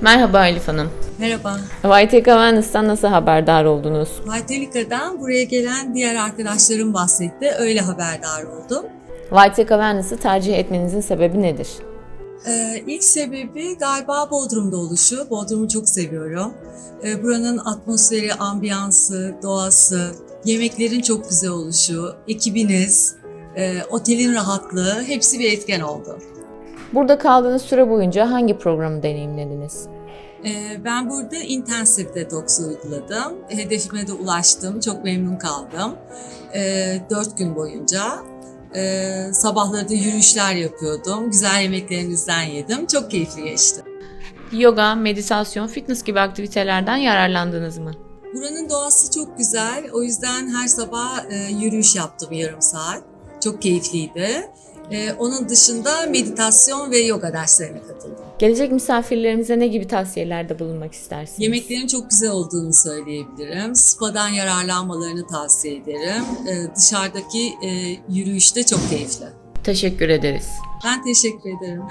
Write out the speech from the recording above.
Merhaba Elif Hanım. Merhaba. YT Wellness'tan nasıl haberdar oldunuz? Vitalika'dan buraya gelen diğer arkadaşlarım bahsetti. Öyle haberdar oldum. YT Wellness'ı tercih etmenizin sebebi nedir? Ee, ilk sebebi galiba Bodrum'da oluşu. Bodrum'u çok seviyorum. Ee, buranın atmosferi, ambiyansı, doğası, yemeklerin çok güzel oluşu, ekibiniz, e, otelin rahatlığı hepsi bir etken oldu. Burada kaldığınız süre boyunca hangi programı deneyimlediniz? Ee, ben burada intensif detoks uyguladım. Hedefime de ulaştım. Çok memnun kaldım. Ee, Dört gün boyunca. Ee, sabahları da yürüyüşler yapıyordum. Güzel yemeklerinizden yedim. Çok keyifli geçti. Yoga, meditasyon, fitness gibi aktivitelerden yararlandınız mı? Buranın doğası çok güzel. O yüzden her sabah e, yürüyüş yaptım yarım saat. Çok keyifliydi. Ee, onun dışında meditasyon ve yoga derslerine katıldım. Gelecek misafirlerimize ne gibi tavsiyelerde bulunmak istersiniz? Yemeklerin çok güzel olduğunu söyleyebilirim. Spa'dan yararlanmalarını tavsiye ederim. Ee, dışarıdaki e, yürüyüş de çok keyifli. Teşekkür ederiz. Ben teşekkür ederim.